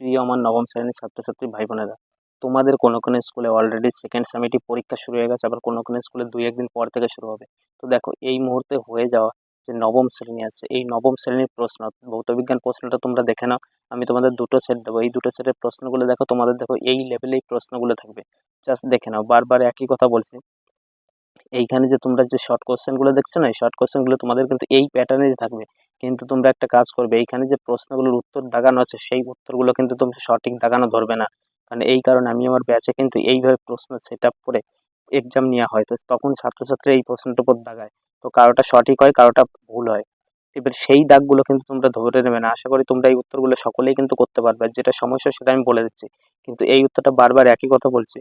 প্রিয় আমার নবম শ্রেণির ছাত্রছাত্রী ভাই বোনেরা তোমাদের কোনো কোনো স্কুলে অলরেডি সেকেন্ড সেমিটিভ পরীক্ষা শুরু হয়ে গেছে, আবার কোনো কোনো স্কুলে দুই একদিন পর থেকে শুরু হবে। তো দেখো, এই মুহূর্তে হয়ে যাওয়া যে নবম শ্রেণি আছে, এই নবম শ্রেণির প্রশ্ন, ভৌতবিজ্ঞান প্রশ্নটা তোমরা দেখে নাও, আমি তোমাদের দুটো সেট দেবো। এই দুটো সেটের প্রশ্নগুলো দেখো, তোমাদের দেখো, এই লেভেলেই প্রশ্নগুলো থাকবে। জাস্ট দেখে নাও, বারবার একই কথা বলছি। এইখানে যে তোমরা যে শর্ট কোশ্চেনগুলো দেখছ না, এই শর্ট কোশ্চেনগুলো তোমাদের কিন্তু এই প্যাটার্নেই থাকবে। কিন্তু তোমরা একটা কাজ করবে, এইখানে যে প্রশ্নগুলোর উত্তর দাগানো আছে, সেই উত্তরগুলো কিন্তু তোমরা সঠিক দাগানো ধরবে না। কারণ এই কারণে আমি আমার ব্যাচে কিন্তু এইভাবে প্রশ্ন সেট আপ করে এক্সাম নেওয়া হয়। তো তখন ছাত্রছাত্রী এই প্রশ্নটার উপর দাগায়। তো কারোটা সঠিক হয়, কারোটা ভুল হয়। এবার সেই দাগগুলো কিন্তু তোমরা ধরে নেবে না। আশা করি তোমরা এই উত্তরগুলো সকলেই কিন্তু করতে পারবে। যেটা সমস্যা, সেটা আমি বলে দিচ্ছি। কিন্তু এই উত্তরটা বারবার একই কথা বলছি।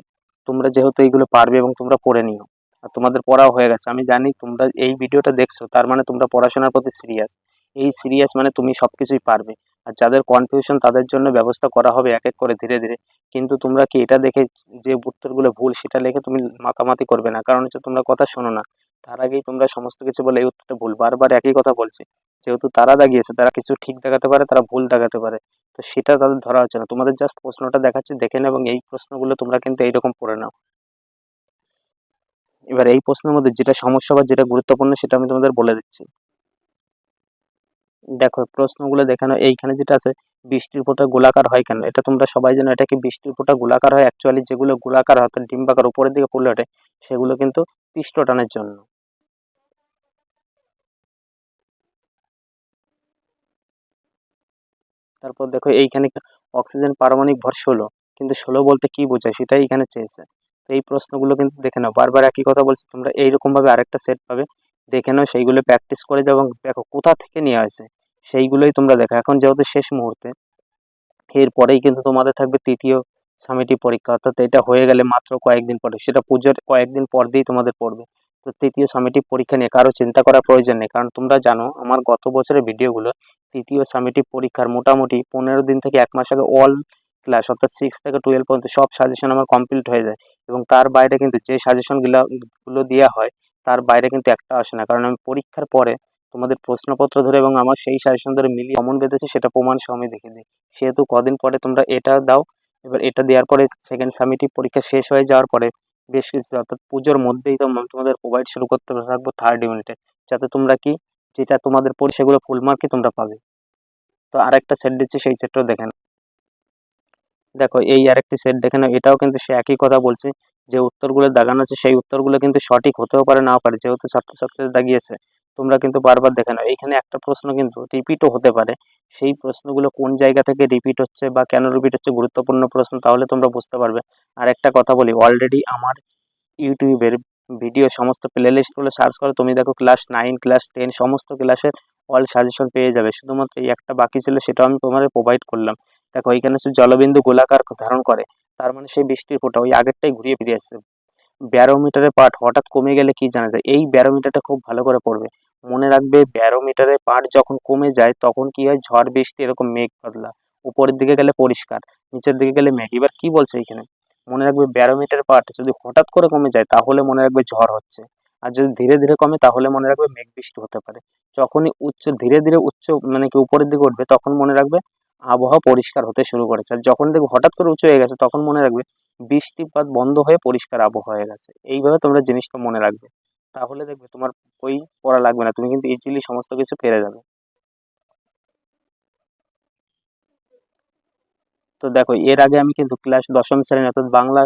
তোমরা যেহেতু এইগুলো পারবে এবং তোমরা পড়ে নিও। আর তোমাদের পড়াও হয়ে গেছে। আমি জানি তোমরা এই ভিডিওটা দেখছ, তার মানে তোমরা পড়াশোনার প্রতি সিরিয়াস এই সিরিয়াস মানে তুমি সব কিছুই পারবে। আর যাদের কনফিউশন তাদের জন্য ব্যবস্থা করা হবে এক এক করে ধীরে ধীরে। কিন্তু তোমরা কি এটা দেখে যে উত্তরগুলো ভুল, সেটা লেখে তুমি মাতামাতি করবে না। কারণ হচ্ছে তোমরা কথা শোনো না। তার আগেই তোমরা সমস্ত কিছু বলে এই উত্তরটা ভুল। বারবার একই কথা বলছে, যেহেতু তারা দাগিয়েছে, তারা কিছু ঠিক দেখাতে পারে, তারা ভুল দেখাতে পারে। তো সেটা তাদের ধরা হচ্ছে না। তোমাদের জাস্ট প্রশ্নটা দেখাচ্ছি, দেখে নাও এবং এই প্রশ্নগুলো তোমরা কিন্তু এইরকম পড়ে নাও। এবার এই প্রশ্নের মধ্যে যেটা সমস্যা বা যেটা গুরুত্বপূর্ণ সেটা আমি তোমাদের বলে দিচ্ছি। দেখো, প্রশ্নগুলো দেখে নাও এইখানে যেটা আছে, বৃষ্টির ফোঁটা গোলাকার হয় কেন? এটা তোমরা সবাই জানো, এটা কি বৃষ্টির ফোঁটা গোলাকার হয়? অ্যাকচুয়ালি যেগুলো গোলাকার হয় ডিম্বাকার উপরের দিকে ফুলে ওঠে, সেগুলো কিন্তু পৃষ্ঠটানের জন্য। তারপর দেখো, এইখানে অক্সিজেন পারমাণবিক ভর ষোলো, কিন্তু ষোলো বলতে কি বোঝায়? সেটাই এখানে চেয়েছে। এই প্রশ্নগুলো কিন্তু দেখে নাও। বারবার একই কথা বলছি, তোমরা এইরকমভাবে আরেকটা সেট পাবে। দেখে নাও সেইগুলো প্র্যাকটিস করে যাও এবং দেখো কোথা থেকে নেওয়া হয়েছে। সেইগুলোই তোমরা দেখো। এখন যেহেতু শেষ মুহূর্তে, এরপরেই কিন্তু তোমাদের থাকবে তৃতীয় সামিটি পরীক্ষা। অর্থাৎ এটা হয়ে গেলে মাত্র কয়েকদিন পরে। সেটা পুজোর কয়েকদিন পর দিয়েই তোমাদের পড়বে। তো তৃতীয় সামিটি পরীক্ষা নিয়ে কারও চিন্তা করার প্রয়োজন নেই। কারণ তোমরা জানো, আমার গত বছরের ভিডিওগুলো তৃতীয় সামিটি পরীক্ষার মোটামুটি পনেরো দিন থেকে এক মাস আগে অল ক্লাস অর্থাৎ সিক্স থেকে টুয়েলভ পর্যন্ত সব সাজেশন আমার কমপ্লিট হয়ে যায়। এবং তার বাইরে কিন্তু যে সাজেশনগুলো গুলো দেওয়া হয়, তার বাইরে কিন্তু একটা আসে না। কারণ আমি পরীক্ষার পরে তোমাদের প্রশ্নপত্র ধরে এবং আমার সেই সাজেশন ধরে মিলিয়ে কমন বেঁধেছে, সেটা প্রমাণ আমি দেখে দিই। সেহেতু কদিন পরে তোমরা এটা দাও। এবার এটা দেওয়ার পরে সেকেন্ড সামিটিভ পরীক্ষা শেষ হয়ে যাওয়ার পরে বেশ কিছু অর্থাৎ পুজোর মধ্যেই তো তোমাদের প্রোভাইড শুরু করতে থাকব থার্ড ইউনিটে যাতে তোমরা কি, যেটা তোমাদের পড়ি সেগুলো ফুল মার্কই তোমরা পাবে। তো আরেকটা সেট দিচ্ছি, সেই সেটটাও দেখে নাও। দেখো, এই আরেকটি সেট দেখে নাও, এটাও কিন্তু সে একই কথা বলছে, যে উত্তরগুলো দাগানো আছে, সেই উত্তরগুলো কিন্তু সঠিক হতেও পারে, নাও পারে, যেহেতু ছাত্রছাত্রীদের দাগিয়েছে, তোমরা কিন্তু বারবার দেখে নাও, এইখানে একটা প্রশ্ন কিন্তু রিপিটও হতে পারে, সেই প্রশ্নগুলো কোন জায়গা থেকে রিপিট হচ্ছে বা কেন রিপিট হচ্ছে গুরুত্বপূর্ণ প্রশ্ন, তাহলে তোমরা বুঝতে পারবে, আর একটা কথা বলি অলরেডি আমার ইউটিউবের ভিডিও সমস্ত প্লে লিস্টগুলো সার্চ করো, তুমি দেখো ক্লাস নাইন ক্লাস টেন সমস্ত ক্লাসের অল সাজেশন পেয়ে যাবে, শুধুমাত্র এই একটা বাকি ছিল, সেটাও আমি তোমাদের প্রোভাইড করলাম দেখো, এখানে হচ্ছে জলবিন্দু গোলাকার ধারণ করে। তার মানে সেই বৃষ্টির ফোঁটা ওই আগেরটাই ঘুরিয়ে ফিরে আসছে। ব্যারোমিটারের পার্ট হঠাৎ কমে গেলে কি জানা যায়? এই ব্যারোমিটারটা খুব ভালো করে পড়বে। মনে রাখবে, ব্যারোমিটারের পার্ট যখন কমে যায়, তখন কি হয়? ঝড়, বৃষ্টি, এরকম মেঘ বদলা। উপরের দিকে গেলে পরিষ্কার, নিচের দিকে গেলে মেঘ। এবার কি বলছে এখানে? মনে রাখবে, ব্যারোমিটার পার্ট যদি হঠাৎ করে কমে যায়, তাহলে মনে রাখবে ঝড় হচ্ছে। আর যদি ধীরে ধীরে কমে, তাহলে মনে রাখবে মেঘ বৃষ্টি হতে পারে। যখনই উচ্চ, ধীরে ধীরে উচ্চ মানে কি উপরের দিকে উঠবে, তখন মনে রাখবে আবহাওয়া পরিষ্কার হতে শুরু করেছে। আর যখন দেখবে হঠাৎ করে উঁচু হয়ে গেছে, তখন মনে রাখবে বৃষ্টিপাত বন্ধ হয়ে পরিষ্কার আবহাওয়া হয়ে গেছে। এইভাবে তোমরা জিনিসটা মনে রাখবে। তাহলে দেখবে তোমার বই পড়া লাগবে না, তুমি কিন্তু ইজিলি সমস্ত কিছু পেরে যাবে। তো দেখো, এর আগে আমি কিন্তু ক্লাস দশম শ্রেণি অর্থাৎ বাংলা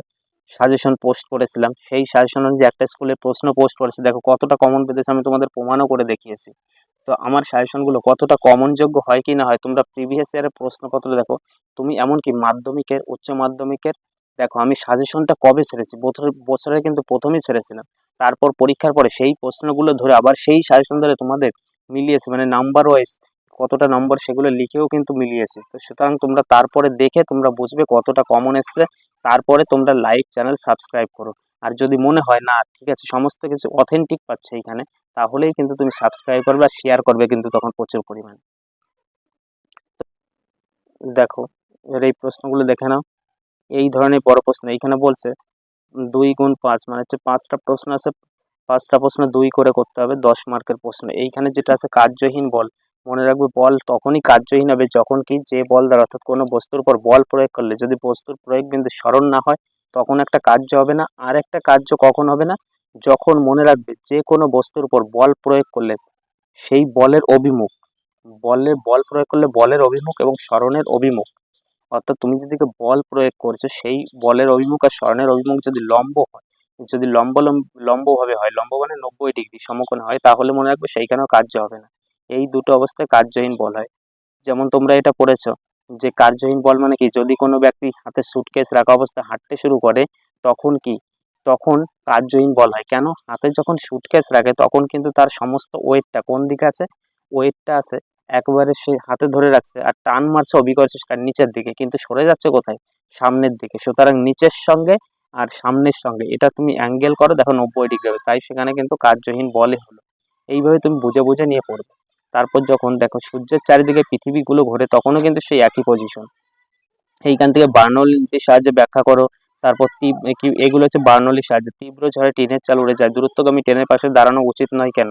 সাজেশন পোস্ট করেছিলাম। সেই সাজেশন অনুযায়ী একটা স্কুলে প্রশ্ন পোস্ট করেছি। দেখো, কতটা কমন পেতেছে আমি তোমাদের প্রমাণও করে দেখিয়েছি। তো আমার সাজেশনগুলো কতটা কমনযোগ্য হয় কি না হয়, তোমরা প্রিভিয়াস ইয়ারের প্রশ্নপত্র দেখো। তুমি এমনকি মাধ্যমিকের, উচ্চ মাধ্যমিকের, দেখো, আমি সাজেশনটা কবে ছেড়েছি? বছর বছরে কিন্তু প্রথমেই ছেড়েছিলাম তারপর পরীক্ষার পরে সেই প্রশ্নগুলো ধরে আবার সেই সাজেশন ধরে তোমাদের মিলিয়েছে। মানে নাম্বার ওয়াইজ কতটা নম্বর সেগুলো লিখেও কিন্তু মিলিয়েছে। তো সুতরাং তোমরা তারপরে দেখে তোমরা বুঝবে কতটা কমন এসছে। তারপরে তোমরা লাইভ চ্যানেল সাবস্ক্রাইব করো। আর যদি মনে হয়, না, ঠিক আছে, সমস্ত কিছু অথেন্টিক পাচ্ছে এখানে তাহলেই কিন্তু তুমি সাবস্ক্রাইব করবে আর শেয়ার করবে কিন্তু তখন প্রচুর পরিমাণে। দেখো, এর এই প্রশ্নগুলো দেখে নাও। এই ধরনের বড় প্রশ্ন, এইখানে বলছে, দুই গুণ পাঁচ মানে হচ্ছে পাঁচটা প্রশ্ন আছে, পাঁচটা প্রশ্ন দুই করে করতে হবে, দশ মার্কের প্রশ্ন। এইখানে যেটা আছে, কার্যহীন বল। মনে রাখবে, বল তখনই কার্যহীন হবে যখন কি যে বল দ্বারা, অর্থাৎ কোনো বস্তুর উপর বল প্রয়োগ করলে, যদি বস্তুর প্রয়োগ বিন্দু স্মরণ না হয়, তখন একটা কার্য হবে না। আর একটা কার্য কখন হবে না? যখন মনে রাখবে যে কোনো বস্তুর উপর বল প্রয়োগ করলে, সেই বলের অভিমুখ বলের বল প্রয়োগ করলে বলের অভিমুখ এবং স্মরণের অভিমুখ। অর্থাৎ তুমি যেদিকে বল প্রয়োগ করছ, সেই বলের অভিমুখ আর স্মরণের অভিমুখ যদি লম্ব হয়, যদি লম্ব লম্ব লম্বভাবে হয়, লম্ব মানে নব্বই ডিগ্রি সমকোণে হয়, তাহলে মনে রাখবে সেইখানেও কার্য হবে না। এই দুটো অবস্থায় কার্যহীন বল হয়। যেমন তোমরা এটা পড়েছো, যে কার্যহীন বল মানে কি? যদি কোনো ব্যক্তি হাতে সুটকেস রাখা অবস্থায় হাঁটতে শুরু করে, তখন কি? তখন কার্যহীন বল হয়। কেন? হাতে যখন সুটকেস রাখে, তখন কিন্তু তার সমস্ত ওয়েটটা কোন দিকে আছে? ওয়েটটা আছে একবারে সে হাতে ধরে রাখছে আর টান মারছে অবিকল চেষ্টার নিচের দিকে, কিন্তু সরে যাচ্ছে কোথায়? সামনের দিকে। সুতরাং নিচের সঙ্গে আর সামনের সঙ্গে। এটা তুমি অ্যাঙ্গেল করো, দেখো নব্বই ডিগ্রি তাই সেখানে কিন্তু কার্যহীন বলই হলো। এইভাবে তুমি বুঝে বুঝে নিয়ে পড়বে। তারপর যখন দেখো সূর্যের চারিদিকে পৃথিবীগুলো ঘোরে, তখনও কিন্তু সেই একই পজিশন এইখান থেকে বার্নলির সাহায্যে ব্যাখ্যা করো। তারপর এগুলো হচ্ছে বার্নলির সাহায্যে। তীব্র ঝড়ে ট্রেনের চাল উড়ে যায়। দূরত্বগামী ট্রেনের পাশে দাঁড়ানো উচিত নয় কেন?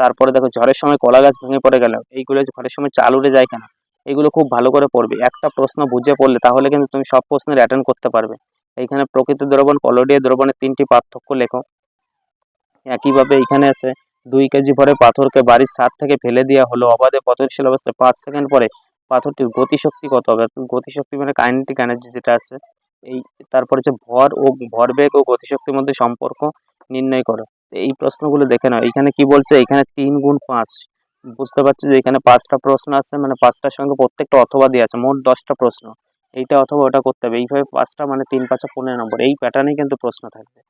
তারপরে দেখো ঝড়ের সময় কলা গাছ ভেঙে পড়ে গেল এইগুলো ঝড়ের সময় চাল উড়ে যায় কেন? এগুলো খুব ভালো করে পড়বে। একটা প্রশ্ন বুঝে পড়লে তাহলে কিন্তু তুমি সব প্রশ্নের অ্যাটেন্ড করতে পারবে। এইখানে প্রকৃত দ্রবণ, কলোডিয়া দ্রবণের তিনটি পার্থক্য লেখো। একইভাবে এইখানে আছে দুই কেজি ভরে পাথরকে বাড়ির ছাদ থেকে ফেলে দেওয়া হলো। অবাধে পতনশীল অবস্থায় পাঁচ সেকেন্ড পরে পাথরটির গতিশক্তি কত হবে? গতিশক্তি মানে কাইনেটিক এনার্জি যেটা আছে, এই তারপরে হচ্ছে ভর ও ভরবেগ ও গতিশক্তির মধ্যে সম্পর্ক নির্ণয় করো। এই প্রশ্নগুলো দেখে নাও। এখানে কি বলছে? এখানে তিন গুণ পাঁচ। বুঝতে পারছি যে এখানে পাঁচটা প্রশ্ন আছে মানে পাঁচটার সঙ্গে প্রত্যেকটা অথবা দিয়ে আছে, মোট দশটা প্রশ্ন। এইটা অথবা ওটা করতে হবে। এইভাবে পাঁচটা মানে তিন পাঁচা পনেরো নম্বর। এই প্যাটার্নেই কিন্তু প্রশ্ন থাকবে।